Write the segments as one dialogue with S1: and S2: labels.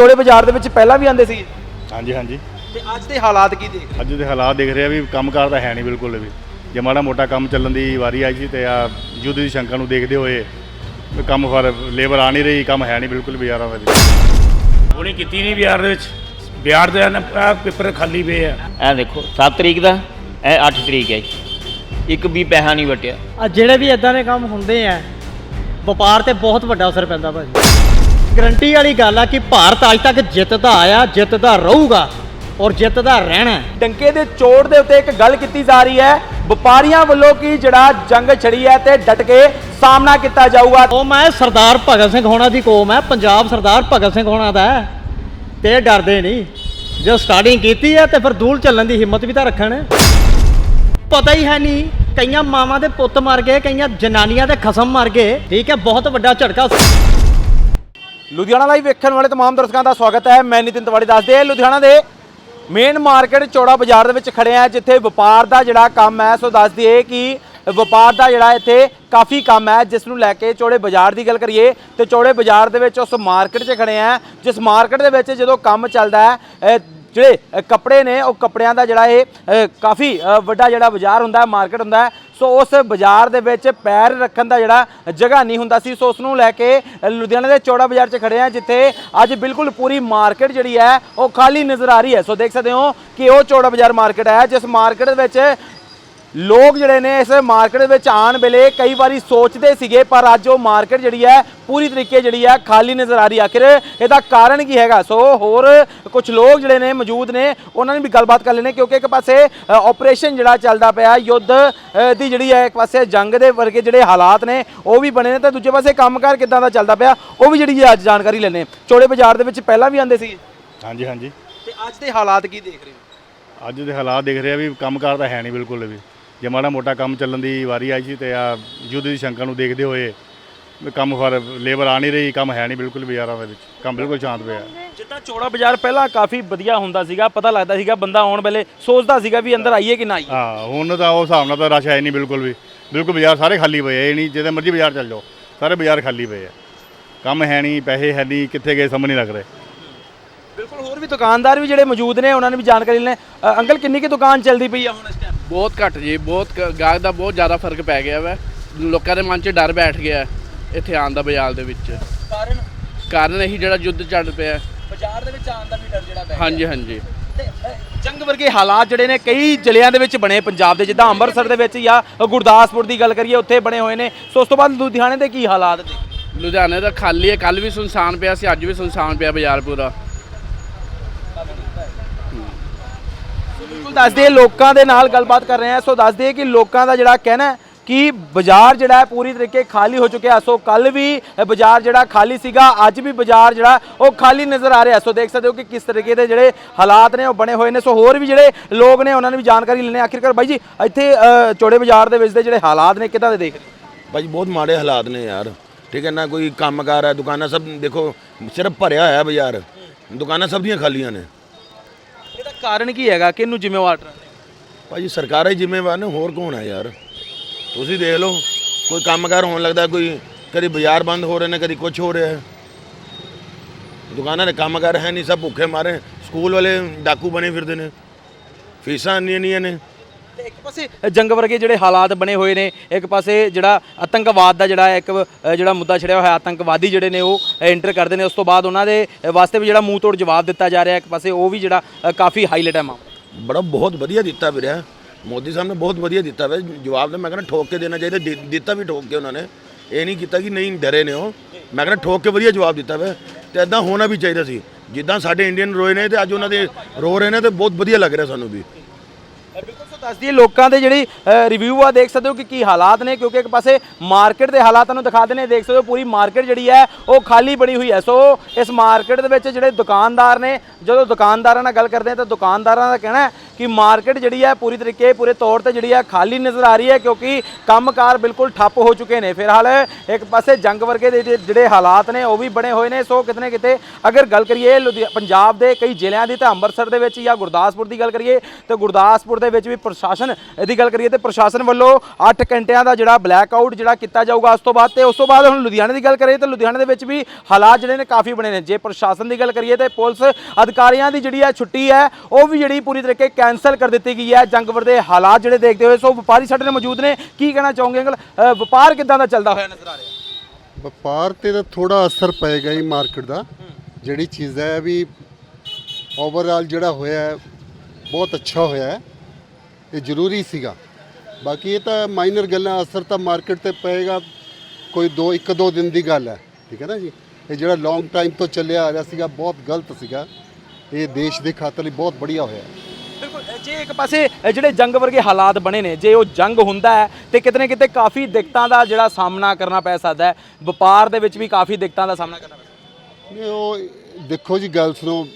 S1: ਚੋੜੇ ਬਾਜ਼ਾਰ ਦੇ ਵਿੱਚ ਪਹਿਲਾਂ ਵੀ ਆਉਂਦੇ ਸੀ?
S2: ਹਾਂਜੀ ਹਾਂਜੀ।
S1: ਤੇ ਅੱਜ ਦੇ ਹਾਲਾਤ ਕੀ ਦੇਖ ਰਹੇ
S2: ਅੱਜ ਦੇ ਹਾਲਾਤ ਦੇਖ ਰਿਹਾ ਵੀ ਕੰਮਕਾਰ ਤਾਂ ਹੈ ਨਹੀਂ ਬਿਲਕੁਲ ਵੀ। ਜੇ ਮਾੜਾ ਮੋਟਾ ਕੰਮ ਚੱਲਣ ਦੀ ਵਾਰੀ ਆਈ ਸੀ ਤੇ ਆ ਯੁੱਧ ਦੀ ਸ਼ੰਕਾ ਨੂੰ ਦੇਖਦੇ ਹੋਏ ਵੀ ਕੰਮ ਫਿਰ ਲੇਬਰ ਆ ਨਹੀਂ ਰਹੀ ਕੰਮ ਹੈ ਨਹੀਂ ਬਿਲਕੁਲ ਬਾਜ਼ਾਰਾਂ ਦੇ ਵਿੱਚ।
S3: ਹੁਣੀ ਕੀਤੀ ਨਹੀਂ ਬਿਹਾਰ ਦੇ ਵਿੱਚ। ਬਿਹਾਰ ਦੇ ਨਾ ਪੇਪਰ ਖਾਲੀ ਪਏ ਆ।
S4: ਇਹ ਦੇਖੋ 7 ਤਰੀਕ ਦਾ ਇਹ 8 ਤਰੀਕ ਹੈ। ਇੱਕ ਵੀ ਪੈਸਾ ਨਹੀਂ ਵਟਿਆ।
S5: ਆ ਜਿਹੜੇ ਵੀ ਇਦਾਂ ਦੇ ਕੰਮ ਹੁੰਦੇ ਆ ਵਪਾਰ ਤੇ ਬਹੁਤ ਵੱਡਾ ਅਸਰ ਪੈਂਦਾ ਭਾਜੀ। ਗਰੰਟੀ ਵਾਲੀ ਗੱਲ ਆ ਕਿ ਭਾਰਤ ਅੱਜ ਤੱਕ ਜਿੱਤਦਾ ਆਇਆ ਜਿੱਤਦਾ ਰਹੂਗਾ ਔਰ ਜਿੱਤਦਾ ਰਹਿਣਾ।
S1: ਡੰਕੇ ਦੇ ਚੋੜ ਦੇ ਉੱਤੇ ਇੱਕ ਗੱਲ ਕੀਤੀ ਜਾ ਰਹੀ ਹੈ। ਵਪਾਰੀਆਂ ਵੱਲੋਂ ਕੀ ਜਿਹੜਾ ਜੰਗ ਛੜੀ ਹੈ ਤੇ ਡਟ ਕੇ ਸਾਹਮਣਾ ਕੀਤਾ ਜਾਊਗਾ।
S5: ਕੌਮ ਹੈ ਸਰਦਾਰ ਭਗਤ ਸਿੰਘ ਹੋਣਾ ਦੀ ਕੌਮ ਹੈ ਪੰਜਾਬ ਸਰਦਾਰ ਭਗਤ ਸਿੰਘ ਹੋਣਾ ਦਾ ਹੈ। ਤੇ ਡਰਦੇ ਨਹੀਂ। ਜੋ ਸਟਾਰਟਿੰਗ ਕੀਤੀ ਹੈ ਤੇ ਫਿਰ ਦੂਲ ਚੱਲਣ ਦੀ ਹਿੰਮਤ ਵੀ ਤਾਂ ਰੱਖਣ। ਪਤਾ ਹੀ ਹੈ ਨਹੀਂ ਕਈਆਂ ਮਾਵਾਂ ਦੇ ਪੁੱਤ ਮਰ ਗਏ ਕਈਆਂ ਜਨਾਨੀਆਂ ਦੇ ਖਸਮ ਮਰ ਗਏ। ਠੀਕ ਹੈ ਬਹੁਤ ਵੱਡਾ ਝਟਕਾ
S1: ਲੁਧਿਆਣਾ ਲਾਈਵ ਵੇਖਣ ਵਾਲੇ तमाम ਦਰਸ਼ਕਾਂ ਦਾ ਸਵਾਗਤ ਹੈ ਮੈਂ ਨਿਤਿਨ ਤਿਵਾੜੀ ਦੱਸਦੇ ਹਾਂ ਲੁਧਿਆਣਾ ਦੇ ਮੇਨ ਮਾਰਕੀਟ ਚੌੜਾ ਬਾਜ਼ਾਰ ਦੇ ਵਿੱਚ ਖੜੇ ਆ ਜਿੱਥੇ ਵਪਾਰ ਦਾ ਜਿਹੜਾ ਕੰਮ ਹੈ ਸੋ ਦੱਸ ਦਈਏ ਕਿ ਵਪਾਰ ਦਾ ਜਿਹੜਾ ਇੱਥੇ ਕਾਫੀ ਕੰਮ ਹੈ ਜਿਸ ਨੂੰ ਲੈ ਕੇ ਚੌੜੇ ਬਾਜ਼ਾਰ ਦੀ ਗੱਲ ਕਰੀਏ ਤੇ ਚੌੜੇ ਬਾਜ਼ਾਰ ਦੇ ਵਿੱਚ ਉਸ ਮਾਰਕੀਟ 'ਚ ਖੜੇ ਆ ਜਿਸ ਮਾਰਕੀਟ ਦੇ ਵਿੱਚ ਜਦੋਂ ਕੰਮ ਚੱਲਦਾ ਹੈ ਅਹ ਜਿਹੜੇ ਅ, ਕੱਪੜੇ ਨੇ ਉਹ ਕੱਪੜਿਆਂ ਦਾ ਜਿਹੜਾ ਇਹ ਅ, ਕਾਫੀ ਅ, ਵੱਡਾ ਜਿਹੜਾ ਬਾਜ਼ਾਰ ਹੁੰਦਾ ਹੈ ਮਾਰਕੀਟ ਹੁੰਦਾ ਹੈ। ਸੋ ਉਸ ਬਾਜ਼ਾਰ ਦੇ ਵਿੱਚ ਪੈਰ ਰੱਖਣ ਦਾ ਜਿਹੜਾ ਜਗ੍ਹਾ ਨਹੀਂ ਹੁੰਦਾ ਸੀ। ਸੋ ਉਸ ਨੂੰ ਲੈ ਕੇ ਲੁਧਿਆਣਾ ਦੇ ਚੌੜਾ ਬਾਜ਼ਾਰ 'ਚ ਖੜੇ ਆ ਜਿੱਥੇ ਅੱਜ ਬਿਲਕੁਲ ਪੂਰੀ ਮਾਰਕੀਟ ਜਿਹੜੀ ਹੈ ਉਹ ਖਾਲੀ ਨਜ਼ਰ ਆ ਰਹੀ ਹੈ। ਸੋ ਦੇਖ ਸਕਦੇ ਹੋ ਕਿ ਉਹ ਚੌੜਾ ਬਾਜ਼ਾਰ ਮਾਰਕੀਟ ਹੈ ਜਿਸ ਮਾਰਕੀਟ ਵਿੱਚ ਲੋਕ ਜਿਹੜੇ ਨੇ ਇਸ ਮਾਰਕੀਟ ਵਿੱਚ ਆਉਣ ਵੇਲੇ ਕਈ ਵਾਰੀ ਸੋਚਦੇ ਸੀਗੇ ਪਰ ਅੱਜ ਉਹ ਮਾਰਕੀਟ ਜਿਹੜੀ ਹੈ ਪੂਰੀ ਤਰੀਕੇ ਜਿਹੜੀ ਹੈ ਖਾਲੀ ਨਜ਼ਰ ਆ ਰਹੀ ਆਖਿਰ ਇਹਦਾ ਕਾਰਨ ਕੀ ਹੈਗਾ? ਸੋ ਹੋਰ ਕੁਝ ਲੋਕ ਜਿਹੜੇ ਨੇ ਮੌਜੂਦ ਨੇ ਉਹਨਾਂ ਨੇ ਵੀ ਗੱਲਬਾਤ ਕਰ ਲੈਣੇ ਕਿਉਂਕਿ ਇੱਕ ਪਾਸੇ ਆਪਰੇਸ਼ਨ ਜਿਹੜਾ ਚੱਲਦਾ ਪਿਆ ਯੁੱਧ ਦੀ ਜਿਹੜੀ ਹੈ ਇੱਕ ਪਾਸੇ ਜੰਗ ਦੇ ਵਰਗੇ ਜਿਹੜੇ ਹਾਲਾਤ ਨੇ ਉਹ ਵੀ ਬਣੇ ਨੇ ਤੇ ਦੂਜੇ ਪਾਸੇ ਕੰਮਕਾਰ ਕਿੱਦਾਂ ਦਾ ਚੱਲਦਾ ਪਿਆ ਉਹ ਵੀ ਜਿਹੜੀ ਹੈ ਅੱਜ ਜਾਣਕਾਰੀ ਲੈਣੇ ਚੋੜੇ ਬਾਜ਼ਾਰ ਦੇ ਵਿੱਚ ਪਹਿਲਾਂ ਵੀ ਆਉਂਦੇ ਸੀ।
S2: ਹਾਂਜੀ ਹਾਂਜੀ।
S1: ਤੇ ਅੱਜ ਦੇ ਹਾਲਾਤ ਕੀ ਦੇਖ ਰਹੇ ਹੋ?
S2: ਅੱਜ ਦੇ ਹਾਲਾਤ ਦੇਖ ਰਿਹਾ ਵੀ ਕੰਮਕਾਰ ਤਾਂ ਹੈ ਨਹੀਂ ਬਿਲਕੁਲ ਵੀ। ਜੇ ਮਾੜਾ ਮੋਟਾ ਕੰਮ ਚੱਲਣ ਦੀ ਵਾਰੀ ਆਈ ਸੀ ਤੇ ਆ ਯੁੱਧ ਦੀ ਸ਼ੰਕਾ ਨੂੰ ਦੇਖਦੇ ਹੋਏ ਵੀ ਕੰਮ ਫਿਰ ਲੇਬਰ ਆ ਨਹੀਂ ਰਹੀ ਕੰਮ ਹੈ ਨਹੀਂ ਬਿਲਕੁਲ ਬਾਜ਼ਾਰਾਂ ਦੇ ਵਿੱਚ। ਕੰਮ ਬਿਲਕੁਲ ਸ਼ਾਂਤ ਪਿਆ।
S1: ਜਿੱਦਾਂ ਚੌੜਾ ਬਾਜ਼ਾਰ ਪਹਿਲਾਂ ਕਾਫੀ ਵਧੀਆ ਹੁੰਦਾ ਸੀਗਾ ਪਤਾ ਲੱਗਦਾ ਸੀਗਾ ਬੰਦਾ ਆਉਣ ਵੇਲੇ ਸੋਚਦਾ ਸੀਗਾ ਵੀ ਅੰਦਰ ਆਈਏ ਕਿ ਨਾ ਆਈਏ।
S2: ਹਾਂ ਹੁਣ ਤਾਂ ਉਹ ਹਿਸਾਬ ਨਾਲ ਤਾਂ ਰਸ਼ ਹੈ ਨਹੀਂ ਬਿਲਕੁਲ ਵੀ। ਬਿਲਕੁਲ ਬਾਜ਼ਾਰ ਸਾਰੇ ਖਾਲੀ ਪਏ ਆ ਇਹ ਨਹੀਂ ਜਿੱਥੇ ਮਰਜ਼ੀ ਬਾਜ਼ਾਰ ਚੱਲ ਜਾਓ ਸਾਰੇ ਬਾਜ਼ਾਰ ਖਾਲੀ ਪਏ ਆ। ਕੰਮ ਹੈ ਨਹੀਂ ਪੈਸੇ ਹੈ ਨਹੀਂ ਕਿੱਥੇ ਗਏ ਸਮਝ ਨਹੀਂ ਲੱਗ ਰਹੇ।
S1: ਬਿਲਕੁਲ ਹੋਰ ਵੀ ਦੁਕਾਨਦਾਰ ਵੀ ਜਿਹੜੇ ਮੌਜੂਦ ਨੇ ਉਹਨਾਂ ਨੇ ਵੀ ਜਾਣਕਾਰੀ ਲੈਣੇ। ਅੰਕਲ ਕਿੰਨੀ ਕੀ ਦੁਕਾਨ ਚੱਲਦੀ ਪਈ ਆ ਹੁਣ?
S6: ਬਹੁਤ ਘੱਟ ਜੀ ਬਹੁਤ ਕ- ਗਾਹਕ ਦਾ ਬਹੁਤ ਜ਼ਿਆਦਾ ਫ਼ਰਕ ਪੈ ਗਿਆ ਵਾ। ਲੋਕਾਂ ਦੇ ਮਨ 'ਚ ਡਰ ਬੈਠ ਗਿਆ ਇੱਥੇ ਆਉਣ ਦਾ ਬਾਜ਼ਾਰ ਦੇ ਵਿੱਚ।
S1: ਕਾਰਨ?
S6: ਕਾਰਨ ਇਹੀ ਜਿਹੜਾ ਯੁੱਧ ਚੱਲ ਪਿਆ।
S1: ਬਾਜ਼ਾਰ ਦੇ ਵਿੱਚ ਆਉਣ ਦਾ ਵੀ ਡਰ ਜਿਹੜਾ ਪੈ
S6: ਹਾਂਜੀ ਹਾਂਜੀ।
S1: ਤੇ ਅ, ਜੰਗ ਵਰਗੇ ਹਾਲਾਤ ਜਿਹੜੇ ਨੇ ਕਈ ਜ਼ਿਲ੍ਹਿਆਂ ਦੇ ਵਿੱਚ ਬਣੇ ਪੰਜਾਬ ਦੇ ਜਿੱਦਾਂ ਅੰਮ੍ਰਿਤਸਰ ਦੇ ਵਿੱਚ ਜਾਂ ਗੁਰਦਾਸਪੁਰ ਦੀ ਗੱਲ ਕਰੀਏ ਉੱਥੇ ਬਣੇ ਹੋਏ ਨੇ। ਸੋ ਉਸ ਤੋਂ ਬਾਅਦ ਲੁਧਿਆਣੇ ਦੇ ਕੀ ਹਾਲਾਤ ਨੇ?
S6: ਲੁਧਿਆਣੇ ਦਾ ਖਾਲੀ ਹੈ ਕੱਲ ਵੀ ਸੁਨਸਾਨ ਪਿਆ ਸੀ ਅੱਜ ਵੀ ਸੁਨਸਾਨ ਪਿਆ ਬਾਜ਼ਾਰ ਪੂਰਾ।
S1: ਬਿਲਕੁਲ ਦੱਸਦੇ ਲੋਕਾਂ ਦੇ ਨਾਲ ਗੱਲਬਾਤ ਕਰ ਰਹੇ ਹਾਂ। ਸੋ ਦੱਸਦੇ ਕਿ ਲੋਕਾਂ ਦਾ ਜਿਹੜਾ ਕਹਿਣਾ ਹੈ ਕਿ ਬਾਜ਼ਾਰ ਜਿਹੜਾ ਹੈ ਪੂਰੀ ਤਰੀਕੇ ਖਾਲੀ ਹੋ ਚੁੱਕਿਆ। ਸੋ ਕੱਲ ਵੀ ਬਾਜ਼ਾਰ ਜਿਹੜਾ ਖਾਲੀ ਸੀਗਾ ਅੱਜ ਵੀ ਬਾਜ਼ਾਰ ਜਿਹੜਾ ਉਹ ਖਾਲੀ ਨਜ਼ਰ ਆ ਰਿਹਾ ਸੋ ਦੇਖ ਸਕਦੇ ਹੋ ਕਿ ਕਿਸ ਤਰੀਕੇ ਦੇ ਜਿਹੜੇ ਹਾਲਾਤ ਨੇ ਉਹ ਬਣੇ ਹੋਏ ਨੇ। ਸੋ ਹੋਰ ਵੀ ਜਿਹੜੇ ਲੋਕ ਨੇ ਉਹਨਾਂ ਨੂੰ ਵੀ ਜਾਣਕਾਰੀ ਲੈਣੇ ਆਖਿਰਕਾਰ ਬਾਈ ਜੀ ਇੱਥੇ ਅ, ਚੌੜੇ ਬਾਜ਼ਾਰ ਦੇ ਵਿੱਚ ਦੇ ਜਿਹੜੇ ਹਾਲਾਤ ਨੇ ਕਿੱਦਾਂ ਦੇ ਦੇਖ ਰਹੇ ਹੋ?
S7: ਭਾਜੀ ਬਹੁਤ ਮਾੜੇ ਹਾਲਾਤ ਨੇ ਯਾਰ। ਠੀਕ ਹੈ ਨਾ ਕੋਈ ਕੰਮਕਾਰ ਹੈ ਦੁਕਾਨਾਂ ਸਭ ਦੇਖੋ ਸਿਰਫ ਭਰਿਆ ਹੋਇਆ ਬਾਜ਼ਾਰ। ਦੁਕਾਨਾਂ ਸਭ ਦੀਆਂ ਖਾਲੀਆਂ ਨੇ।
S1: ਕਾਰਨ ਕੀ ਹੈਗਾ? ਕਿਹਨੂੰ ਜ਼ਿੰਮੇਵਾਰ ਠਹਿਰਾਉਂਦੇ ਹੋ?
S7: ਭਾਜੀ, ਸਰਕਾਰਾਂ ਹੀ ਜ਼ਿੰਮੇਵਾਰ ਨੇ, ਹੋਰ ਕੌਣ ਹੈ ਯਾਰ? ਤੁਸੀਂ ਦੇਖ ਲਓ, ਕੋਈ ਕੰਮਕਾਰ ਹੋਣ ਲੱਗਦਾ, ਕੋਈ ਕਦੀ ਬਾਜ਼ਾਰ ਬੰਦ ਹੋ ਰਹੇ ਨੇ, ਕਦੀ ਕੁਝ ਹੋ ਰਿਹਾ ਹੈ। ਦੁਕਾਨਾਂ ਦੇ ਕੰਮਕਾਰ ਹੈ ਨਹੀਂ, ਸਭ ਭੁੱਖੇ ਮਾਰੇ, ਸਕੂਲ ਵਾਲੇ ਡਾਕੂ ਬਣੇ ਫਿਰਦੇ ਨੇ। ਫੀਸਾਂ ਇੰਨੀਆਂ ਇੰਨੀਆਂ ਨੇ।
S1: ਤੇ ਇੱਕ ਪਾਸੇ ਜੰਗ ਵਰਗੇ ਜਿਹੜੇ ਹਾਲਾਤ ਬਣੇ ਹੋਏ ਨੇ ਇੱਕ ਪਾਸੇ ਜਿਹੜਾ ਆਤੰਕਵਾਦ ਦਾ ਜਿਹੜਾ ਇੱਕ ਜਿਹੜਾ ਮੁੱਦਾ ਛੜਿਆ ਹੋਇਆ ਆਤੰਕਵਾਦੀ ਜਿਹੜੇ ਨੇ ਉਹ ਐਂਟਰ ਕਰਦੇ ਨੇ। ਉਸ ਤੋਂ ਬਾਅਦ ਉਹਨਾਂ ਦੇ ਵਾਸਤੇ ਵੀ ਜਿਹੜਾ ਮੂੰਹ ਤੋੜ ਜਵਾਬ ਦਿੱਤਾ ਜਾ ਰਿਹਾ ਇੱਕ ਪਾਸੇ ਉਹ ਵੀ ਜਿਹੜਾ ਕਾਫੀ ਹਾਈਲਾਈਟ ਹੈ ਮਾਮਲਾ।
S7: ਬੜਾ ਬਹੁਤ ਵਧੀਆ ਦਿੱਤਾ ਵੀਰਿਆ। ਮੋਦੀ ਸਾਹਿਬ ਨੇ ਬਹੁਤ ਵਧੀਆ ਦਿੱਤਾ ਵੇ। ਜਵਾਬ ਤਾਂ ਮੈਂ ਕਹਿੰਦਾ ਠੋਕ ਕੇ ਦੇਣਾ ਚਾਹੀਦਾ। ਦਿੱਤਾ ਵੀ ਠੋਕ ਕੇ ਉਹਨਾਂ ਨੇ। ਇਹ ਨਹੀਂ ਕੀਤਾ ਕਿ ਨਹੀਂ ਡਰੇ ਨੇ ਉਹ। ਮੈਂ ਕਹਿੰਦਾ ਠੋਕ ਕੇ ਵਧੀਆ ਜਵਾਬ ਦਿੱਤਾ ਵੇ। ਤੇ ਇਦਾਂ ਹੋਣਾ ਵੀ ਚਾਹੀਦਾ ਸੀ। ਜਿੱਦਾਂ ਸਾਡੇ ਇੰਡੀਅਨ ਰੋਏ ਨੇ ਤੇ ਅੱਜ ਉਹਨਾਂ ਦੇ ਰੋ ਰਹੇ ਨੇ ਤੇ ਬਹੁਤ ਵਧੀਆ ਲੱਗ ਰਿਹਾ ਸਾਨੂੰ ਵੀ।
S1: ਬਿਲਕੁਲ ਸੋ ਲੋਕਾਂ ਦੇ ਜਿਹੜੀ ਰਿਵਿਊ ਆ, ਦੇਖ ਸਕਦੇ ਹੋ ਕਿ ਕੀ ਹਾਲਾਤ ਨੇ, ਕਿਉਂਕਿ ਇੱਕ ਪਾਸੇ ਮਾਰਕੀਟ ਦੇ ਹਾਲਾਤਾਂ ਨੂੰ ਦਿਖਾ ਨੇ, ਦੇਖ ਸਕਦੇ ਹੋ ਪੂਰੀ ਮਾਰਕੀਟ ਜਿਹੜੀ ਹੈ, ਉਹ ਖਾਲੀ ਬਣੀ ਹੋਈ ਹੈ। ਸੋ ਇਸ ਮਾਰਕੀਟ ਦੇ ਵਿੱਚ ਜਿਹੜੇ ਦੁਕਾਨਦਾਰ ਨੇ, ਜਦੋਂ ਦੁਕਾਨਦਾਰਾਂ ਨਾਲ ਗੱਲ ਕਰਦੇ ਹਾਂ ਤਾਂ ਦੁਕਾਨਦਾਰਾਂ ਦਾ ਕਹਿਣਾ ਕਿ ਮਾਰਕੀਟ ਜਿਹੜੀ ਹੈ ਪੂਰੀ ਤਰੀਕੇ, ਪੂਰੇ ਤੌਰ ਤੇ ਜਿਹੜੀ ਹੈ ਖਾਲੀ ਨਜ਼ਰ ਆ ਰਹੀ ਹੈ ਕਿਉਂਕਿ ਕੰਮਕਾਰ ਬਿਲਕੁਲ ਠੱਪ ਹੋ ਚੁੱਕੇ ਨੇ। ਫਿਲਹਾਲ ਇੱਕ ਪਾਸੇ ਜੰਗ ਵਰਗੇ ਦੇ ਜਿਹੜੇ- ਹਾਲਾਤ ਨੇ, ਉਹ ਵੀ ਬਣੇ ਹੋਏ ਨੇ। ਸੋ ਕਿਤੇ ਨਾ ਕਿਤੇ ਅਗਰ ਗੱਲ ਕਰੀਏ ਲੁਧਿਆ- ਪੰਜਾਬ ਦੇ ਕਈ ਜ਼ਿਲ੍ਹਿਆਂ ਦੀ ਤਾਂ ਅੰਮ੍ਰਿਤਸਰ ਦੇ ਵਿੱਚ ਜਾਂ ਗੁਰਦਾਸਪੁਰ ਦੀ ਗੱਲ ਕਰੀਏ, ਤੇ ਗੁਰਦਾਸਪੁਰ ਦੇ ਵਿੱਚ ਵੀ ਪ੍ਰਸ਼ਾਸਨ ਦੀ ਗੱਲ ਕਰੀਏ ਤੇ ਪ੍ਰਸ਼ਾਸਨ ਵੱਲੋਂ 8 ਘੰਟਿਆਂ ਦਾ ਜਿਹੜਾ ਬਲੈਕ ਆਊਟ ਜਿਹੜਾ ਕੀਤਾ ਜਾਊਗਾ ਉਸ ਤੋਂ ਬਾਅਦ ਤੇ ਉਸ ਤੋਂ ਬਾਅਦ ਹੁਣ ਲੁਧਿਆਣੇ ਦੀ ਗੱਲ ਕਰੀਏ ਤਾਂ ਲੁਧਿਆਣੇ ਦੇ ਵਿੱਚ ਵੀ ਹਾਲਾਤ ਜਿਹੜੇ ਨੇ ਕਾਫੀ ਬਣੇ ਨੇ। ਜੇ ਪ੍ਰਸ਼ਾਸਨ ਦੀ ਗੱਲ ਕਰੀਏ ਤੇ ਪੁਲਿਸ ਅਧਿਕਾਰੀਆਂ ਦੀ ਜਿਹੜੀ ਹੈ ਛੁੱਟੀ ਹੈ, ਉਹ ਵੀ ਜਿਹੜੀ ਪੂਰੀ ਤਰੀਕੇ ਕੈਨਸਲ ਕਰ ਦਿੱਤੀ ਗਈ ਹੈ। ਜੰਗਵਰ ਦੇ ਹਾਲਾਤ ਜਿਹੜੇ ਦੇਖਦੇ ਹੋਏ ਸੋ ਵਪਾਰੀ ਸਾਡੇ ਨਾਲ ਮੌਜੂਦ ਨੇ। ਕੀ ਕਹਿਣਾ ਚਾਹੋਗੇ ਅੰਕਲ? ਅ, ਵਪਾਰ ਕਿੱਦਾਂ ਦਾ ਚੱਲਦਾ ਹੋਇਆ ਨਜ਼ਰ ਆ ਰਿਹਾ?
S8: ਵਪਾਰ ਤੇ ਤਾਂ ਥੋੜਾ ਅਸਰ ਪਏਗਾ ਹੀ ਮਾਰਕੀਟ ਦਾ। ਜਿਹੜੀ ਚੀਜ਼ ਹੈ ਵੀ ਓਵਰਆਲ ਜਿਹੜਾ ਹੋਇਆ ਹੈ ਬਹੁਤ ਅੱਛਾ ਹੋਇਆ ਹੈ। ਇਹ ਜ਼ਰੂਰੀ ਸੀਗਾ। ਬਾਕੀ ਇਹ ਤਾਂ ਮਾਈਨਰ ਗੱਲਾਂ ਅਸਰ ਤਾਂ ਮਾਰਕੀਟ ਤੇ ਪਏਗਾ। ਕੋਈ ਦੋ ਇੱਕ ਦੋ ਦਿਨ ਦੀ ਗੱਲ ਹੈ। ਠੀਕ ਹੈ ਨਾ ਜੀ? ਇਹ ਜਿਹੜਾ ਲੌਂਗ ਟਾਈਮ ਤੋਂ ਚੱਲਿਆ ਆ ਰਿਹਾ ਸੀਗਾ ਬਹੁਤ ਗਲਤ ਸੀਗਾ। ਇਹ ਦੇਸ਼ ਦੇ ਖਾਤਰ ਲਈ ਬਹੁਤ ਬੜੀਆ ਹੋਇਆ
S1: ਬਿਲਕੁਲ ਜੇ ਇੱਕ ਪਾਸੇ ਜਿਹੜੇ ਜੰਗ ਵਰਗੇ ਹਾਲਾਤ ਬਣੇ ਨੇ, ਜੇ ਉਹ ਜੰਗ ਹੁੰਦਾ ਹੈ, ਤੇ ਕਿਤੇ ਨਾ ਕਿਤੇ ਕਾਫੀ ਦਿੱਕਤਾਂ ਦਾ ਜਿਹੜਾ ਸਾਹਮਣਾ ਕਰਨਾ ਪੈ ਸਕਦਾ ਹੈ। ਵਪਾਰ ਦੇ ਵਿੱਚ ਵੀ ਕਾਫੀ ਦਿੱਕਤਾਂ ਦਾ ਸਾਹਮਣਾ ਕਰਨਾ ਪੈ ਸਕਦਾ
S8: ਨਹੀਂ, ਉਹ ਦੇਖੋ ਜੀ, ਗੱਲ ਸੁਣੋ,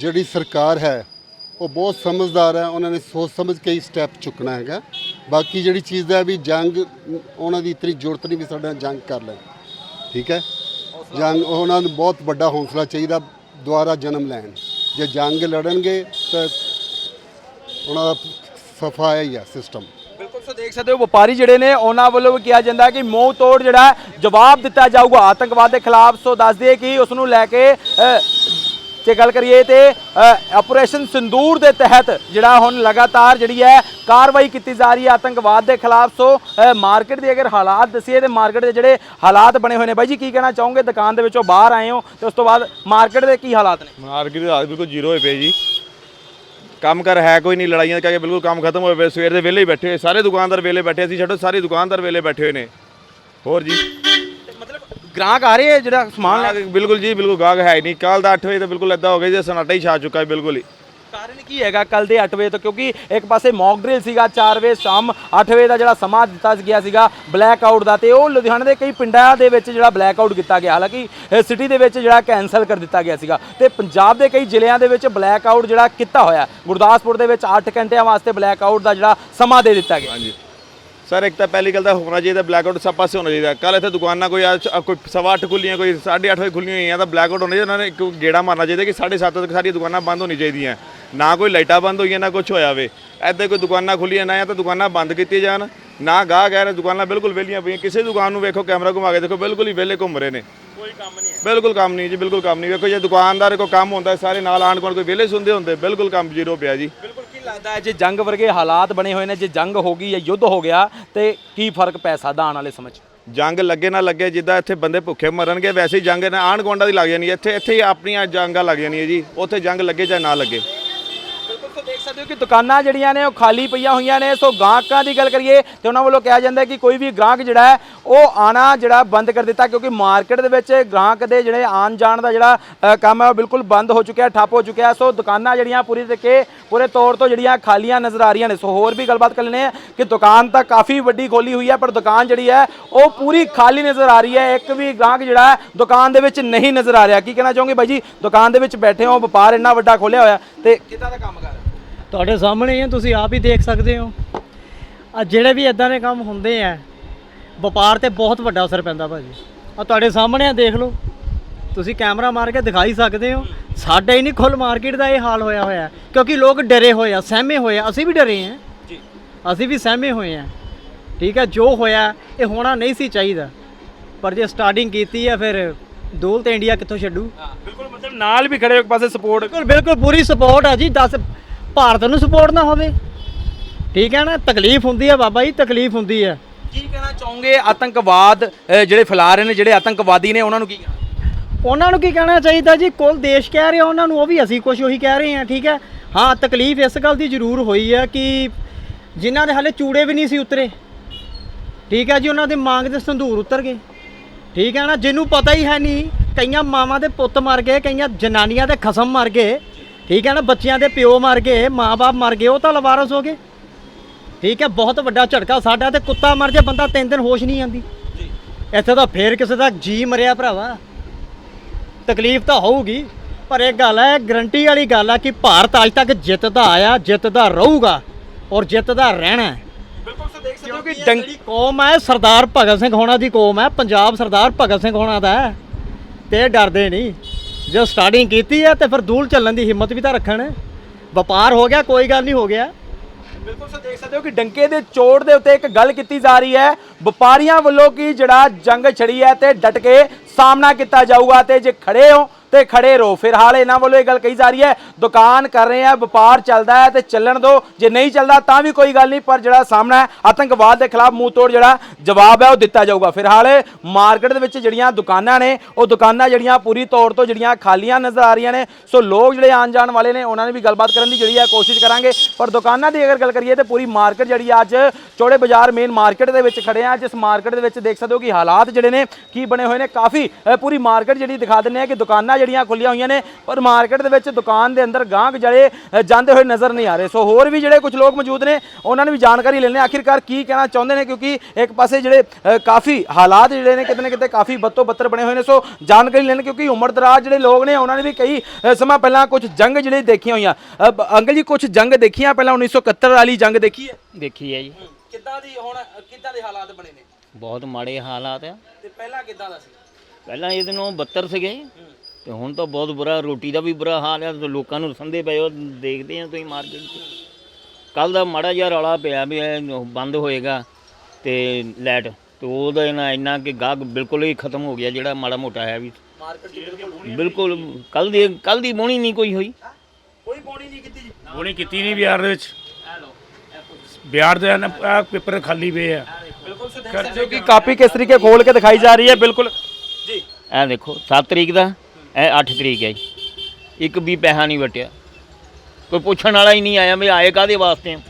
S8: ਜਿਹੜੀ ਸਰਕਾਰ ਹੈ, ਉਹ ਬਹੁਤ ਸਮਝਦਾਰ ਹੈ, ਉਹਨਾਂ ਨੇ ਸੋਚ ਸਮਝ ਕੇ ਹੀ ਸਟੈਪ ਚੁੱਕਣਾ ਹੈਗਾ। ਬਾਕੀ ਜਿਹੜੀ ਚੀਜ਼ ਦਾ ਵੀ ਜੰਗ, ਉਹਨਾਂ ਦੀ ਇਤਨੀ ਜ਼ਰੂਰਤ ਨਹੀਂ ਵੀ ਸਾਡੇ ਨਾਲ ਜੰਗ ਕਰ ਲੈ ਠੀਕ ਹੈ? ਜੰਗ, ਉਹਨਾਂ ਨੂੰ ਬਹੁਤ ਵੱਡਾ ਹੌਸਲਾ ਚਾਹੀਦਾ ਦੁਆਰਾ ਜਨਮ ਲੈਣ। ਜੇ ਜੰਗ ਲੜਨਗੇ, ਤਾਂ ਉਹਨਾਂ ਦਾ ਸਫਾਇਆ ਹੀ ਹੈ ਸਿਸਟਮ
S1: ਬਿਲਕੁਲ ਸੋ ਦੇਖ ਸਕਦੇ ਹੋ ਵਪਾਰੀ ਜਿਹੜੇ ਨੇ ਉਹਨਾਂ ਵੱਲੋਂ ਵੀ ਕਿਹਾ ਜਾਂਦਾ ਕਿ ਮੂੰਹ ਤੋੜ ਜਿਹੜਾ ਜਵਾਬ ਦਿੱਤਾ ਜਾਊਗਾ। ਆਤੰਕਵਾਦ ਦੇ ਖਿਲਾਫ ਸੋ ਦੱਸ ਦਈਏ ਕਿ ਉਸ ਨੂੰ ਲੈ ਕੇ ਜੇ ਗੱਲ ਕਰੀਏ ਤੇ ਆਪਰੇਸ਼ਨ ਸਿੰਦੂਰ ਦੇ ਤਹਿਤ ਜਿਹੜਾ ਹੁਣ ਲਗਾਤਾਰ ਜਿਹੜੀ ਹੈ ਕਾਰਵਾਈ ਕੀਤੀ ਜਾ ਰਹੀ ਹੈ ਆਤੰਕਵਾਦ ਦੇ ਖਿਲਾਫ। ਸੋ ਮਾਰਕੀਟ ਦੇ ਅਗਰ ਹਾਲਾਤ ਦਸੀਏ ਤੇ ਮਾਰਕੀਟ ਦੇ ਜਿਹੜੇ ਹਾਲਾਤ ਬਣੇ ਹੋਏ ਨੇ ਬਾਈ ਜੀ ਕੀ ਕਹਿਣਾ ਚਾਹੋਗੇ? ਦੁਕਾਨ ਦੇ ਵਿੱਚੋਂ ਬਾਹਰ ਆਏ ਹੋ ਤੇ ਉਸ ਤੋਂ ਬਾਅਦ ਮਾਰਕੀਟ ਦੇ ਕੀ ਹਾਲਾਤ ਨੇ?
S9: ਮਾਰਕੀਟ ਦੇ ਹਾਲ ਬਿਲਕੁਲ ਜ਼ੀਰੋ ਹੋਏ ਪਏ ਜੀ। ਕੰਮ ਕਰ ਹੈ ਕੋਈ ਨਹੀਂ ਲੜਾਈਆਂ ਕਰਕੇ ਬਿਲਕੁਲ ਕੰਮ ਖਤਮ ਹੋਏ ਪਏ ਸਵੇਰ ਦੇ ਵਿਹਲੇ ਹੀ ਬੈਠੇ ਹੋਏ ਸਾਰੇ ਦੁਕਾਨਦਾਰ ਵਿਹਲੇ ਬੈਠੇ ਸੀ ਛੱਡੋ ਸਾਰੇ ਦੁਕਾਨਦਾਰ ਵਿਹਲੇ ਬੈਠੇ ਹੋਏ ਨੇ। ਹੋਰ ਜੀ?
S1: ਮਤਲਬ ਗ੍ਰਾਹਕ ਆ ਰਹੇ ਹੈ ਜਿਹੜਾ ਸਮਾਨ ਲੈ
S9: ਗਾਹਕ ਬਿਲਕੁਲ ਜੀ ਬਿਲਕੁਲ ਗਾਹਕ ਹੈ ਹੀ ਨਹੀਂ। ਕੱਲ ਦਾ 8 ਵਜੇ ਤਾਂ ਬਿਲਕੁਲ ਇਦਾਂ ਹੋ ਗਿਆ ਜੀ ਸਨਾਟਾ ਹੀ ਛਾ ਚੁੱਕਾ ਹੈ ਬਿਲਕੁਲ ਹੀ।
S1: ਕਾਰਨ ਕੀ ਹੈਗਾ ਕੱਲ ਦੇ 8 ਵਜੇ ਤੋਂ? ਕਿਉਂਕਿ ਇੱਕ ਪਾਸੇ ਮੌਕ ਡਰਿਲ ਸੀਗਾ 4 ਵਜੇ ਸ਼ਾਮ 8 ਵਜੇ ਦਾ ਜਿਹੜਾ ਸਮਾਂ ਦਿੱਤਾ ਗਿਆ ਸੀਗਾ ਬਲੈਕ ਆਊਟ ਦਾ ਤੇ ਉਹ ਲੁਧਿਆਣਾ ਦੇ ਕਈ ਪਿੰਡਾਂ ਦੇ ਵਿੱਚ ਜਿਹੜਾ ਬਲੈਕ ਆਊਟ ਕੀਤਾ ਗਿਆ। ਹਾਲਾਂਕਿ ਸਿਟੀ ਦੇ ਵਿੱਚ ਜਿਹੜਾ ਕੈਨਸਲ ਕਰ ਦਿੱਤਾ ਗਿਆ ਸੀਗਾ ਤੇ ਪੰਜਾਬ ਦੇ ਕਈ ਜ਼ਿਲ੍ਹਿਆਂ ਦੇ ਵਿੱਚ ਬਲੈਕ ਆਊਟ ਜਿਹੜਾ ਕੀਤਾ ਹੋਇਆ। ਗੁਰਦਾਸਪੁਰ ਦੇ ਵਿੱਚ 8 ਘੰਟਿਆਂ ਵਾਸਤੇ ਬਲੈਕ ਆਊਟ ਦਾ ਜਿਹੜਾ ਸਮਾਂ ਦੇ ਦਿੱਤਾ ਗਿਆ।
S9: ਹਾਂਜੀ। ਸਰ ਇੱਕ ਤਾਂ ਪਹਿਲੀ ਗੱਲ ਤਾਂ ਹੋਣਾ ਚਾਹੀਦਾ ਬਲੈਕ ਆਊਟ ਸਭ ਪਾਸੇ ਹੋਣਾ ਚਾਹੀਦਾ। ਕੱਲ ਇੱਥੇ ਦੁਕਾਨਾਂ ਕੋਈ ਅੱਜ ਕੋਈ ਸਵਾ ਅੱਠ ਖੁੱਲੀਆਂ ਕੋਈ 8:30 ਵਜੇ ਖੁੱਲੀਆਂ ਹੋਈਆਂ ਤਾਂ ਬਲੈਕ ਆਊਟ ਹੋਣਾ ਚਾਹੀਦਾ। ਉਹਨਾਂ ਨੇ ਇੱਕ ਗੇੜਾ ਮਾਰਨਾ ਚਾਹੀਦਾ ਕਿ 7:30 ਤੱਕ ਸਾਰੀਆਂ ਦੁਕਾਨਾਂ ਬੰਦ ਹੋਣੀ ਚਾਹੀਦੀਆਂ। ਨਾ ਕੋਈ ਲਾਈਟਾਂ ਬੰਦ ਹੋਈਆਂ ਨਾ ਕੁਝ ਹੋਇਆ ਵੇ। ਐਦਾਂ ਕੋਈ ਦੁਕਾਨਾਂ ਖੁੱਲੀਆਂ ਨਾ ਜਾਂ ਤਾਂ ਦੁਕਾਨਾਂ ਬੰਦ ਕੀਤੀਆਂ ਜਾਣ ਨਾ ਗਾਹਕ ਹੈ ਦੁਕਾਨਾਂ ਬਿਲਕੁਲ ਵਿਹਲੀਆਂ ਪਈਆਂ। ਕਿਸੇ ਦੁਕਾਨ ਨੂੰ ਵੇਖੋ ਕੈਮਰਾ ਘੁਮਾ ਕੇ ਦੇਖੋ ਬਿਲਕੁਲ ਹੀ ਵਿਹਲੇ ਘੁੰਮ ਰਹੇ ਨੇ। ਕੋਈ ਕੰਮ ਨਹੀਂ ਬਿਲਕੁਲ ਕੰਮ ਨਹੀਂ ਜੀ ਬਿਲਕੁਲ ਕੰਮ ਨਹੀਂ। ਵੇਖੋ ਜੇ ਦੁਕਾਨਦਾਰ ਕੋਈ ਕੰਮ ਹੁੰਦਾ ਸਾਰੇ ਨਾਲ ਆਣ ਕੋਣ ਕੋਈ ਵਿਹਲੇ ਸੁਣਦੇ ਹੁੰਦੇ ਬਿਲਕੁਲ ਕੰਮ ਜ਼ੀਰੋ ਪਿਆ ਜੀ।
S1: ਬਿਲਕੁਲ ਲੱਗਦਾ ਹੈ, ਜੇ ਜੰਗ ਵਰਗੇ ਹਾਲਾਤ ਬਣੇ ਹੋਏ ਨੇ, ਜੇ ਜੰਗ ਹੋ ਗਈ ਜਾਂ ਯੁੱਧ ਹੋ ਗਿਆ, ਤੇ ਕੀ ਫ਼ਰਕ ਪੈ ਸਕਦਾ ਆਉਣ ਵਾਲੇ ਸਮੇਂ 'ਚ?
S9: ਜੰਗ ਲੱਗੇ ਨਾ ਲੱਗੇ, ਜਿੱਦਾਂ ਇੱਥੇ ਬੰਦੇ ਭੁੱਖੇ ਮਰਨਗੇ, ਵੈਸੇ ਹੀ ਜੰਗ ਨਾ ਆਣ ਗੋਂਡਾ ਦੀ ਲੱਗ ਜਾਣੀ ਹੈ। ਇੱਥੇ ਇੱਥੇ ਹੀ ਆਪਣੀਆਂ ਜੰਗਾਂ ਲੱਗ ਜਾਣੀਆਂ ਜੀ। ਉੱਥੇ ਜੰਗ ਲੱਗੇ ਜਾਂ ਨਾ ਲੱਗੇ।
S1: ਕਿਉਂਕਿ ਦੁਕਾਨਾਂ ਜਿਹੜੀਆਂ ਨੇ ਉਹ ਖਾਲੀ ਪਈਆਂ ਹੋਈਆਂ ਨੇ। ਸੋ ਗਾਹਕਾਂ ਦੀ ਗੱਲ ਕਰੀਏ ਤੇ ਉਹਨਾਂ ਵੱਲੋਂ ਕਿਹਾ ਜਾਂਦਾ ਕਿ ਕੋਈ ਵੀ ਗਾਹਕ ਜਿਹੜਾ ਹੈ, ਉਹ ਆਣਾ ਜਿਹੜਾ ਬੰਦ ਕਰ ਦਿੱਤਾ ਕਿਉਂਕਿ ਮਾਰਕੀਟ ਦੇ ਵਿੱਚ ਗ੍ਰਾਹਕ ਦੇ ਜਿਹੜੇ ਆਣ ਜਾਣ ਦਾ ਜਿਹੜਾ ਕੰਮ ਹੈ ਉਹ ਬਿਲਕੁਲ ਬੰਦ ਹੋ ਚੁੱਕਿਆ, ਠੱਪ ਹੋ ਚੁੱਕਿਆ। ਸੋ ਦੁਕਾਨਾਂ ਜਿਹੜੀਆਂ ਪੂਰੀ ਤਰੀਕੇ, ਪੂਰੇ ਤੌਰ ਤੋਂ ਜਿਹੜੀਆਂ ਖਾਲੀਆਂ ਨਜ਼ਰ ਆ ਰਹੀਆਂ ਨੇ। ਸੋ ਹੋਰ ਵੀ ਗੱਲਬਾਤ ਕਰ ਲੈਣੇ ਆ ਕਿ ਦੁਕਾਨ ਤਾਂ ਕਾਫੀ ਵੱਡੀ ਖੋਲੀ ਹੋਈ ਹੈ, ਪਰ ਦੁਕਾਨ ਜਿਹੜੀ ਹੈ, ਉਹ ਪੂਰੀ ਖਾਲੀ ਨਜ਼ਰ ਆ ਰਹੀ ਹੈ। ਇੱਕ ਵੀ ਗਾਹਕ ਜਿਹੜਾ ਦੁਕਾਨ ਦੇ ਵਿੱਚ ਨਹੀਂ ਨਜ਼ਰ ਆ ਰਿਹਾ। ਕੀ ਕਹਿਣਾ ਚਾਹੋਗੇ ਬਾਈ ਜੀ? ਦੁਕਾਨ ਦੇ ਵਿੱਚ ਬੈਠੇ ਹੋ, ਵਪਾਰ ਇੰਨਾ ਵੱਡਾ ਖੋਲਿਆ ਹੋਇਆ ਤੇ ਕਿੱਦਾਂ ਦਾ ਕੰਮ ਕਰ
S5: ਤੁਹਾਡੇ ਸਾਹਮਣੇ ਹੀ ਤੁਸੀਂ ਆਪ ਹੀ ਦੇਖ ਸਕਦੇ ਹੋ। ਆ ਜਿਹੜੇ ਵੀ ਇਦਾਂ ਦੇ ਕੰਮ ਹੁੰਦੇ ਆ ਵਪਾਰ ਤੇ ਬਹੁਤ ਵੱਡਾ ਅਸਰ ਪੈਂਦਾ ਭਾਜੀ। ਆ ਤੁਹਾਡੇ ਸਾਹਮਣੇ ਆ ਦੇਖ ਲਓ। ਤੁਸੀਂ ਕੈਮਰਾ ਮਾਰ ਕੇ ਦਿਖਾਈ ਸਕਦੇ ਹੋ। ਸਾਡੇ ਹੀ ਨਹੀਂ ਖੁੱਲ ਮਾਰਕੀਟ ਦਾ ਇਹ ਹਾਲ ਹੋਇਆ ਹੋਇਆ ਕਿਉਂਕਿ ਲੋਕ ਡਰੇ ਹੋਏ ਆ ਸਹਿਮੇ ਹੋਏ ਆ। ਅਸੀਂ ਵੀ ਡਰੇ ਆ
S1: ਜੀ।
S5: ਅਸੀਂ ਵੀ ਸਹਿਮੇ ਹੋਏ ਆ ਠੀਕ ਹੈ ਜੋ ਹੋਇਆ ਇਹ ਹੋਣਾ ਨਹੀਂ ਸੀ ਚਾਹੀਦਾ। ਪਰ ਜੇ ਸਟਾਰਟਿੰਗ ਕੀਤੀ ਹੈ ਫਿਰ ਦੂਲ ਤੇ ਇੰਡੀਆ ਕਿੱਥੋਂ ਛੱਡੂ?
S1: ਬਿਲਕੁਲ ਮਤਲਬ ਨਾਲ ਵੀ ਖੜੇ ਹੋ ਇੱਕ ਪਾਸੇ ਸਪੋਰਟ
S5: ਬਿਲਕੁਲ ਬਿਲਕੁਲ ਪੂਰੀ ਸਪੋਰਟ ਆ ਜੀ। 10 ਭਾਰਤ ਨੂੰ ਸਪੋਰਟ ਨਾ ਹੋਵੇ। ਠੀਕ ਹੈ ਨਾ? ਤਕਲੀਫ ਹੁੰਦੀ ਹੈ ਬਾਬਾ ਜੀ ਤਕਲੀਫ ਹੁੰਦੀ ਹੈ।
S1: ਕੀ ਕਹਿਣਾ ਚਾਹੋਗੇ ਆਤੰਕਵਾਦ ਅ, ਜਿਹੜੇ ਫੈਲਾ ਰਹੇ ਨੇ ਜਿਹੜੇ ਆਤੰਕਵਾਦੀ ਨੇ ਉਹਨਾਂ ਨੂੰ ਕੀ ਕਹਿਣਾ?
S5: ਉਹਨਾਂ ਨੂੰ ਕੀ ਕਹਿਣਾ ਚਾਹੀਦਾ ਜੀ? ਕੁੱਲ ਦੇਸ਼ ਕਹਿ ਰਿਹਾ ਉਹਨਾਂ ਨੂੰ ਉਹ ਵੀ ਅਸੀਂ ਕੁਝ ਉਹੀ ਕਹਿ ਰਹੇ ਹਾਂ ਠੀਕ ਹੈ? ਹਾਂ ਤਕਲੀਫ ਇਸ ਗੱਲ ਦੀ ਜ਼ਰੂਰ ਹੋਈ ਹੈ ਕਿ ਜਿਨ੍ਹਾਂ ਦੇ ਹਾਲੇ ਚੂੜੇ ਵੀ ਨਹੀਂ ਸੀ ਉਤਰੇ। ਠੀਕ ਹੈ ਜੀ ਉਹਨਾਂ ਦੇ ਮੰਗ ਦੇ ਸੰਧੂਰ ਉਤਰ ਗਏ। ਠੀਕ ਹੈ ਨਾ? ਜਿਹਨੂੰ ਪਤਾ ਹੀ ਹੈ ਨਹੀਂ ਕਈਆਂ ਮਾਵਾਂ ਦੇ ਪੁੱਤ ਮਰ ਗਏ ਕਈਆਂ ਜਨਾਨੀਆਂ ਦੇ ਖਸਮ ਮਰ ਗਏ। ਠੀਕ ਹੈ ਨਾ ਬੱਚਿਆਂ ਦੇ ਪਿਓ ਮਰ ਗਏ ਮਾਪੇ ਮਰ ਗਏ ਉਹ ਤਾਂ ਲਵਾਰਸ ਹੋ ਗਏ। ਠੀਕ ਹੈ ਬਹੁਤ ਵੱਡਾ ਝਟਕਾ ਸਾਡਾ ਤੇ ਕੁੱਤਾ ਮਰ ਜੇ ਬੰਦਾ ਤਿੰਨ ਦਿਨ ਹੋਸ਼ ਨਹੀਂ ਆਂਦੀ ਇੱਥੇ ਤਾਂ ਫੇਰ ਕਿਸੇ ਦਾ ਜੀ ਮਰਿਆ ਭਰਾਵਾ। ਤਕਲੀਫ ਤਾਂ ਹੋਊਗੀ ਪਰ ਇਹ ਗੱਲ ਹੈ ਗਰੰਟੀ ਵਾਲੀ ਗੱਲ ਆ ਕਿ ਭਾਰਤ ਅੱਜ ਤੱਕ ਜਿੱਤਦਾ ਆਇਆ ਜਿੱਤਦਾ ਰਹੂਗਾ ਔਰ ਜਿੱਤਦਾ ਰਹਿਣਾ
S1: ਬਿਲਕੁਲ ਸੋ ਦੇਖ ਸਕਦੇ ਹੋ ਕਿ
S5: ਕਿਉਂਕਿ
S1: ਡੰਗ
S5: ਜਿਹੜੀ ਕੌਮ ਹੈ ਸਰਦਾਰ ਭਗਤ ਸਿੰਘ ਹੋਣਾ ਦੀ ਕੌਮ ਹੈ ਪੰਜਾਬ ਸਰਦਾਰ ਭਗਤ ਸਿੰਘ ਹੋਣਾ ਦਾ ਤੇ ਡਰਦੇ ਨਹੀਂ। ਜੋ ਸਟਾਰਟਿੰਗ ਕੀਤੀ ਹੈ ਤੇ ਫਿਰ ਦੂਲ ਚੱਲਣ ਦੀ ਹਿੰਮਤ ਵੀ ਤਾਂ ਰੱਖਣ। ਵਪਾਰ ਹੋ ਗਿਆ, ਕੋਈ ਗੱਲ ਨਹੀਂ ਹੋ ਗਿਆ।
S1: ਬਿਲਕੁਲ ਸੋ ਦੇਖ ਸਕਦੇ ਹੋ ਕਿ ਡੰਕੇ ਦੇ ਚੋੜ ਦੇ ਉੱਤੇ ਇੱਕ ਗੱਲ ਕੀਤੀ ਜਾ ਰਹੀ ਹੈ। ਵਪਾਰੀਆਂ ਵੱਲੋਂ ਕਿ ਜਿਹੜਾ ਜੰਗ ਛੜੀ ਹੈ ਤੇ ਡਟ ਕੇ ਸਾਹਮਣਾ ਕੀਤਾ ਜਾਊਗਾ ਤੇ ਜੇ ਖੜੇ ਹੋ ਤੇ ਖੜੇ ਰਹੋ। ਫਿਲਹਾਲ ਇਹਨਾਂ ਵੱਲੋਂ ਇਹ ਗੱਲ ਕਹੀ ਜਾ ਰਹੀ ਹੈ, ਦੁਕਾਨ ਕਰ ਰਹੇ ਆ, ਵਪਾਰ ਚੱਲਦਾ ਹੈ ਤੇ ਚੱਲਣ ਦਿਓ। ਜੇ ਨਹੀਂ ਚੱਲਦਾ ਤਾਂ ਵੀ ਕੋਈ ਗੱਲ ਨਹੀਂ, ਪਰ ਜਿਹੜਾ ਸਾਹਮਣਾ ਹੈ, ਆਤੰਕਵਾਦ ਦੇ ਖਿਲਾਫ ਮੂੰਹ ਤੋੜ ਜਿਹੜਾ ਜਵਾਬ ਹੈ ਉਹ ਦਿੱਤਾ ਜਾਊਗਾ। ਫਿਲਹਾਲ ਮਾਰਕੀਟ ਦੇ ਵਿੱਚ ਜਿਹੜੀਆਂ ਦੁਕਾਨਾਂ ਨੇ, ਉਹ ਦੁਕਾਨਾਂ ਜਿਹੜੀਆਂ ਪੂਰੀ ਤੌਰ ਤੋਂ ਜਿਹੜੀਆਂ ਖਾਲੀਆਂ ਨਜ਼ਰ ਆ ਰਹੀਆਂ ਨੇ। ਸੋ ਲੋਕ ਜਿਹੜੇ ਆਉਣ ਜਾਣ ਵਾਲੇ ਨੇ, ਉਹਨਾਂ ਨੇ ਵੀ ਗੱਲਬਾਤ ਕਰਨ ਦੀ ਜਿਹੜੀ ਹੈ ਕੋਸ਼ਿਸ਼ ਕਰਾਂਗੇ। ਪਰ ਦੁਕਾਨਾਂ ਦੀ ਅਗਰ ਗੱਲ ਕਰੀਏ ਤੇ ਪੂਰੀ ਮਾਰਕੀਟ ਜਿਹੜੀ ਆ ਅੱਜ ਚੌੜੇ ਬਾਜ਼ਾਰ ਮੇਨ ਮਾਰਕੀਟ ਦੇ ਵਿੱਚ ਖੜੇ ਆ। ਜਿਸ ਮਾਰਕੀਟ ਦੇ ਵਿੱਚ ਦੇਖ ਸਕਦੇ ਹੋ ਕਿ ਹਾਲਾਤ ਜਿਹੜੇ ਨੇ, ਕੀ ਬਣੇ ਹੋਏ ਨੇ। ਕਾਫੀ ਪੂਰੀ ਮਾਰਕੀਟ ਜਿਹੜੀ ਦਿਖਾ ਦਿੰਦੇ ਆ ਕਿ ਦੁਕਾਨਾਂ ਜਿਹੜੀਆਂ ਖੁੱਲੀਆਂ ਹੋਈਆਂ ਨੇ ਪਰ ਮਾਰਕੀਟ ਦੇ ਵਿੱਚ ਦੁਕਾਨ ਦੇ ਅੰਦਰ ਗਾਹਕ ਜਿਹੜੇ ਜਾਂਦੇ ਹੋਏ ਨਜ਼ਰ ਨਹੀਂ ਆ ਰਹੇ। ਸੋ ਹੋਰ ਵੀ ਜਿਹੜੇ ਕੁਝ ਲੋਕ ਮੌਜੂਦ ਨੇ ਉਹਨਾਂ ਨੇ ਵੀ ਜਾਣਕਾਰੀ ਲੈਣੇ ਆਖਿਰਕਾਰ ਕੀ ਕਹਿਣਾ ਚਾਹੁੰਦੇ ਨੇ? ਕਿਉਂਕਿ ਇੱਕ ਪਾਸੇ ਜਿਹੜੇ ਕਾਫੀ ਹਾਲਾਤ ਜਿਹੜੇ ਨੇ ਕਿਤੇ ਨਾ ਕਿਤੇ ਕਾਫੀ ਬੱਤੋ ਬੱਤਰ ਬਣੇ ਹੋਏ ਨੇ। ਸੋ ਜਾਣਕਾਰੀ ਲੈਣ ਕਿਉਂਕਿ ਉਮਰ ਦਰਾਜ਼ ਜਿਹੜੇ ਲੋਕ ਨੇ ਉਹਨਾਂ ਨੇ ਵੀ ਕਈ ਸਮਾਂ ਪਹਿਲਾਂ ਕੁਝ ਜੰਗ ਜਿਹੜੇ ਦੇਖੀਆਂ ਹੋਈਆਂ। ਅੰਕਲ ਜੀ ਕੁਝ ਜੰਗ ਦੇਖੀਆਂ ਪਹਿਲਾਂ 1971 ਵਾਲੀ ਜੰਗ ਦੇਖੀ ਹੈ?
S4: ਦੇਖੀ ਹੈ ਜੀ
S1: ਕਿੱਦਾਂ ਦੀ ਹੁਣ ਕਿੱਦਾਂ ਦੇ ਹਾਲਾਤ ਬਣੇ ਨੇ?
S4: ਬਹੁਤ ਮਾੜੇ ਹਾਲਾਤ ਆ।
S1: ਤੇ ਪਹਿਲਾਂ ਕਿੱਦਾਂ ਦਾ ਸੀ?
S4: ਪਹਿਲਾਂ ਇਹਦੇ ਨਾਲੋਂ 72 ਸੀਗੇ ਤੇ ਹੁਣ ਤਾਂ ਬਹੁਤ ਬੁਰਾ ਰੋਟੀ ਦਾ ਵੀ ਬੁਰਾ ਹਾਲ ਆ ਤੇ ਲੋਕਾਂ ਨੂੰ ਸੰਦੇ ਪਏ ਉਹ ਦੇਖਦੇ ਆ ਤੁਸੀਂ ਮਾਰਕੀਟ 'ਚ ਕੱਲ ਦਾ ਮਾੜਾ ਜਿਹਾ ਰੌਲਾ ਪਿਆ ਵੀ ਇਹ ਬੰਦ ਹੋਏਗਾ ਤੇ ਲਾਈਟ ਤੇ ਉਹਦਾ ਨਾ ਇੰਨਾ ਕਿ ਗਾਹਕ ਬਿਲਕੁਲ ਹੀ ਖਤਮ ਹੋ ਗਿਆ ਜਿਹੜਾ ਮਾੜਾ ਮੋਟਾ ਹੈ ਵੀ। ਬਿਲਕੁਲ ਕੱਲ ਦੀ ਕੱਲ ਦੀ ਬੋਣੀ ਨਹੀਂ ਕੋਈ ਹੋਈ।
S1: ਕੋਈ ਪੌੜੀ ਨਹੀਂ ਕੀਤੀ ਜੀ।
S3: ਉਹਨੇ ਕੀਤੀ ਨਹੀਂ ਬਿਹਾਰ ਦੇ ਵਿੱਚ। ਬਿਹਾਰ ਦੇ ਨਾ ਆਹ ਪੇਪਰ ਖਾਲੀ ਪਏ ਆ।
S1: ਬਿਲਕੁਲ ਸੋ ਦੇਖ ਸਕਦੇ ਹੋ ਕਿ ਕਾਪੀ ਕਿਸ ਤਰੀਕੇ ਖੋਲ ਕੇ ਦਿਖਾਈ ਜਾ ਰਹੀ ਹੈ ਬਿਲਕੁਲ। ਜੀ।
S4: ਇਹ ਦੇਖੋ 7 ਤਰੀਕ ਦਾ ਇਹ 8 ਤਰੀਕ ਹੈ ਜੀ। ਇੱਕ ਵੀ ਪੈਸਾ ਨਹੀਂ ਵਟਿਆ। ਕੋਈ ਪੁੱਛਣ ਵਾਲਾ ਹੀ ਨਹੀਂ ਆਇਆ ਵੀ ਆਏ ਕਾਦੇ ਵਾਸਤੇ ਆ?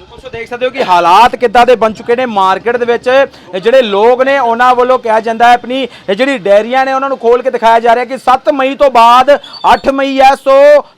S1: ਬਿਲਕੁਲ, ਸੋ ਦੇਖ ਸਕਦੇ ਹੋ ਕਿ ਹਾਲਾਤ ਕਿੱਦਾਂ ਦੇ ਬਣ ਚੁੱਕੇ ਨੇ ਮਾਰਕੀਟ ਦੇ ਵਿੱਚ। ਜਿਹੜੇ ਲੋਕ ਨੇ, ਉਹਨਾਂ ਵੱਲੋਂ ਕਿਹਾ ਜਾਂਦਾ ਹੈ ਆਪਣੀ ਜਿਹੜੀ ਡੈਰੀਆਂ ਨੇ, ਉਹਨਾਂ ਨੂੰ ਖੋਲ ਕੇ ਦਿਖਾਇਆ ਜਾ ਰਿਹਾ ਕਿ 7 ਮਈ ਤੋਂ ਬਾਅਦ 8 ਮਈ ਹੈ। ਸੋ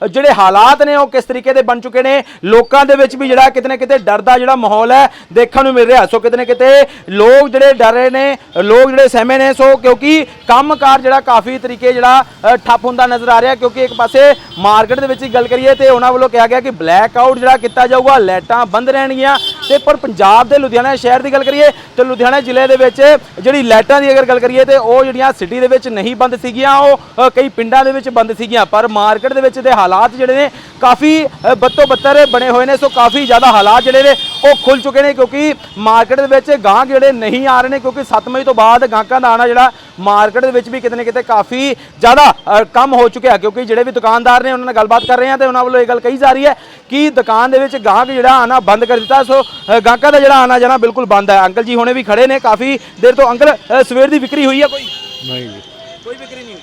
S1: ਜਿਹੜੇ ਹਾਲਾਤ ਨੇ, ਉਹ ਕਿਸ ਤਰੀਕੇ ਦੇ ਬਣ ਚੁੱਕੇ ਨੇ? ਲੋਕਾਂ ਦੇ ਵਿੱਚ ਵੀ ਜਿਹੜਾ ਕਿਤੇ ਨਾ ਕਿਤੇ ਡਰ ਦਾ ਜਿਹੜਾ ਮਾਹੌਲ ਹੈ, ਦੇਖਣ ਨੂੰ ਮਿਲ ਰਿਹਾ। ਸੋ ਕਿਤੇ ਨਾ ਕਿਤੇ ਲੋਕ ਜਿਹੜੇ ਡਰ ਰਹੇ ਨੇ, ਲੋਕ ਜਿਹੜੇ ਸਹਿਮੇ ਨੇ, ਸੋ ਕਿਉਂਕਿ ਕੰਮਕਾਰ ਜਿਹੜਾ ਕਾਫੀ ਤਰੀਕੇ ਜਿਹੜਾ ਠੱਪ ਹੁੰਦਾ ਨਜ਼ਰ ਆ ਰਿਹਾ। ਕਿਉਂਕਿ ਇੱਕ ਪਾਸੇ ਮਾਰਕੀਟ ਦੇ ਵਿੱਚ ਗੱਲ ਕਰੀਏ ਤੇ ਉਹਨਾਂ ਵੱਲੋਂ ਕਿਹਾ ਗਿਆ ਕਿ ਬਲੈਕ ਆਊਟ ਜਿਹੜਾ ਕੀਤਾ ਜਾਊਗਾ, ਲਾਈਟਾਂ ਬੰਦ ਰਹਿਣਗੀਆਂ। ਤੇ ਪਰ ਪੰਜਾਬ ਦੇ ਲੁਧਿਆਣਾ ਸ਼ਹਿਰ ਦੀ ਗੱਲ ਕਰੀਏ ਤੇ ਲੁਧਿਆਣਾ ਜ਼ਿਲ੍ਹੇ ਦੇ ਵਿੱਚ ਜਿਹੜੀ ਲਾਈਟਾਂ ਦੀ ਅਗਰ ਗੱਲ ਕਰੀਏ ਤੇ ਉਹ ਜਿਹੜੀਆਂ ਸਿਟੀ ਦੇ ਵਿੱਚ ਨਹੀਂ ਬੰਦ ਸੀਗੀਆਂ ਉਹ ਕਈ ਪਿੰਡਾਂ ਦੇ ਵਿੱਚ ਬੰਦ ਸੀਗੀਆਂ। ਪਰ ਮਾਰਕੀਟ ਦੇ ਵਿੱਚ ਦੇ ਹਾਲਾਤ ਜਿਹੜੇ ਨੇ ਕਾਫੀ ਅ, ਬੱਤੋ ਬੱਤਰ ਬਣੇ ਹੋਏ ਨੇ ਸੋ ਕਾਫੀ ਜ਼ਿਆਦਾ ਹਾਲਾਤ ਜਿਹੜੇ ਨੇ ਉਹ ਖੁੱਲ ਚੁੱਕੇ ਨੇ ਕਿਉਂਕਿ ਮਾਰਕੀਟ ਦੇ ਵਿੱਚ ਗਾਹਕ ਜਿਹੜੇ ਨਹੀਂ ਆ ਰਹੇ ਨੇ ਕਿਉਂਕਿ 7 ਮਈ ਤੋਂ ਬਾਅਦ ਗਾਹਕਾਂ ਦਾ ਆਣਾ ਜਿਹੜਾ ਮਾਰਕੀਟ ਦੇ ਵਿੱਚ ਵੀ ਕਿਤੇ ਨਾ ਕਿਤੇ ਕਾਫੀ ਜ਼ਿਆਦਾ ਕੰਮ ਹੋ ਚੁੱਕਿਆ ਕਿਉਂਕਿ ਜਿਹੜੇ ਵੀ ਦੁਕਾਨਦਾਰ ਨੇ ਉਹਨਾਂ ਨਾਲ ਗੱਲਬਾਤ ਕਰ ਰਹੇ ਆ ਤੇ ਉਹਨਾਂ ਵੱਲੋਂ ਇਹ ਗੱਲ ਕਹੀ ਜਾ ਰਹੀ ਹੈ ਕਿ ਦੁਕਾਨ ਦੇ ਵਿੱਚ ਗਾਹਕ ਜਿਹੜਾ ਆਣਾ ਬੰਦ ਕਰ ਦਿੱਤਾ। ਸੋ ਗਾਹਕਾਂ ਦਾ ਜਿਹੜਾ ਆਣਾ ਜਾਣਾ ਬਿਲਕੁਲ ਬੰਦ ਹੈ। ਅੰਕਲ ਜੀ ਹੁਣੇ ਵੀ ਖੜੇ ਨੇ। ਕਾਫੀ ਦੇਰ ਤੋਂ ਅੰਕਲ ਅ, ਸਵੇਰ ਦੀ ਵਿਕਰੀ ਹੋਈ ਹੈ ਕੋਈ?
S2: ਨਹੀਂ ਜੀ।
S1: ਕੋਈ ਵਿਕਰੀ ਨਹੀਂ ਹੋਈ।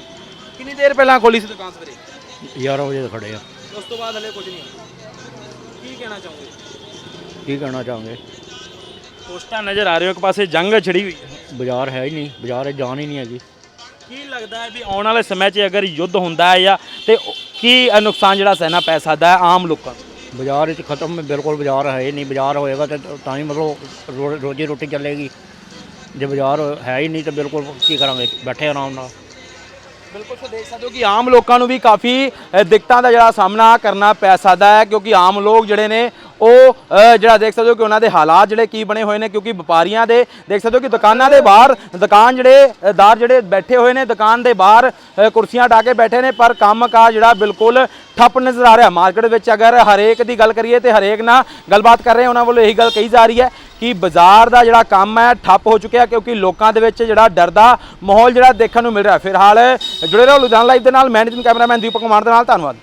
S1: ਕਿੰਨੀ ਦੇਰ ਪਹਿਲਾਂ ਖੋਲੀ ਸੀ ਦੁਕਾਨ ਸਵੇਰੇ?
S2: 11 ਵਜੇ ਖੜੇ ਆ।
S1: ਉਸ ਤੋਂ ਬਾਅਦ ਹਲੇ ਕੁਝ ਨਹੀਂ ਕੀ ਕਹਿਣਾ ਚਾਹੋਗੇ?
S2: ਕੀ ਕਹਿਣਾ ਚਾਹਾਂਗੇ?
S1: ਪੋਸਟਾਂ ਨਜ਼ਰ ਆ ਰਹੇ ਹੋ ਇੱਕ ਪਾਸੇ ਜੰਗ ਛੜੀ ਹੋਈ ਹੈ।
S2: ਬਾਜ਼ਾਰ ਹੈ ਹੀ ਨਹੀਂ। ਬਾਜ਼ਾਰ ਜਾਣ ਹੀ ਨਹੀਂ ਹੈਗੀ।
S1: ਕੀ ਲੱਗਦਾ ਹੈ ਵੀ ਆਉਣ ਵਾਲੇ ਸਮੇਂ 'ਚ ਅਗਰ ਯੁੱਧ ਹੁੰਦਾ ਹੈ ਜਾਂ ਤੇ ਉਹ- ਕੀ ਅ, ਨੁਕਸਾਨ ਜਿਹੜਾ ਸਹਿਣਾ ਪੈ ਸਕਦਾ ਹੈ ਆਮ ਲੋਕਾਂ ਨੂੰ
S2: ਬਾਜ਼ਾਰ ਵਿੱਚ ਖਤਮ ਬਿਲਕੁਲ ਬਾਜ਼ਾਰ ਹੈ ਹੀ ਨਹੀਂ ਬਾਜ਼ਾਰ ਹੋਏਗਾ ਤੇ ਤਾਂ ਹੀ ਮਤਲਬ ਰੋ- ਰੋਜੀ ਰੋਟੀ ਚੱਲੇਗੀ। ਜੇ ਬਾਜ਼ਾਰ ਹੈ ਹੀ ਨਹੀਂ ਤਾਂ ਬਿਲਕੁਲ ਕੀ ਕਰਾਂਗੇ ਬੈਠੇ ਆਰਾਮ ਨਾਲ।
S1: ਬਿਲਕੁਲ ਸੋ ਦੇਖ ਸਕਦੇ ਹੋ ਕਿ ਆਮ ਲੋਕਾਂ ਨੂੰ ਵੀ ਕਾਫੀ ਅ, ਦਿੱਕਤਾਂ ਦਾ ਜਿਹੜਾ ਸਾਹਮਣਾ ਕਰਨਾ ਪੈ ਸਕਦਾ ਹੈ ਕਿਉਂਕਿ ਆਮ ਲੋਕ ਜਿਹੜੇ ਨੇ ਉਹ ਜਿਹੜਾ ਦੇਖ ਸਕਦੇ ਹੋ ਕਿ ਉਹਨਾਂ ਦੇ ਹਾਲਾਤ ਜਿਹੜੇ ਕੀ ਬਣੇ ਹੋਏ ਨੇ, ਕਿਉਂਕਿ ਵਪਾਰੀਆਂ ਦੇ, ਦੇਖ ਸਕਦੇ ਹੋ ਕਿ ਦੁਕਾਨਾਂ ਦੇ ਬਾਹਰ, ਦੁਕਾਨ ਜਿਹੜੇ ਦਾਰ ਜਿਹੜੇ ਬੈਠੇ ਹੋਏ ਨੇ, ਦੁਕਾਨ ਦੇ ਬਾਹਰ ਕੁਰਸੀਆਂ ਢਾ ਕੇ ਬੈਠੇ ਨੇ, ਪਰ ਕੰਮਕਾਰ ਜਿਹੜਾ ਬਿਲਕੁਲ ਠੱਪ ਨਜ਼ਰ ਆ ਰਿਹਾ। ਮਾਰਕੀਟ ਵਿੱਚ ਅਗਰ ਹਰੇਕ ਦੀ ਗੱਲ ਕਰੀਏ ਤੇ ਹਰੇਕ ਨਾਲ ਗੱਲਬਾਤ ਕਰ ਰਹੇ ਉਹਨਾਂ ਵੱਲੋਂ ਇਹੀ ਗੱਲ ਕਹੀ ਜਾ ਰਹੀ ਹੈ ਕਿ ਬਾਜ਼ਾਰ ਦਾ ਜਿਹੜਾ ਕੰਮ ਹੈ, ਠੱਪ ਹੋ ਚੁੱਕਿਆ, ਕਿਉਂਕਿ ਲੋਕਾਂ ਦੇ ਵਿੱਚ ਜਿਹੜਾ ਡਰ ਦਾ ਮਾਹੌਲ ਜਿਹੜਾ ਦੇਖਣ ਨੂੰ ਮਿਲ ਰਿਹਾ। ਫਿਲਹਾਲ ਜੁੜੇ ਰਹੋ ਲੁਧਿਆਣਾ ਲਾਈਵ ਦੇ ਨਾਲ, ਮੈਂ ਨਿਤਿਨ ਕੈਮਰਾਮੈਨ ਦੀਪਕ ਕੁਮਾਰ ਦੇ ਨਾਲ, ਧੰਨਵਾਦ।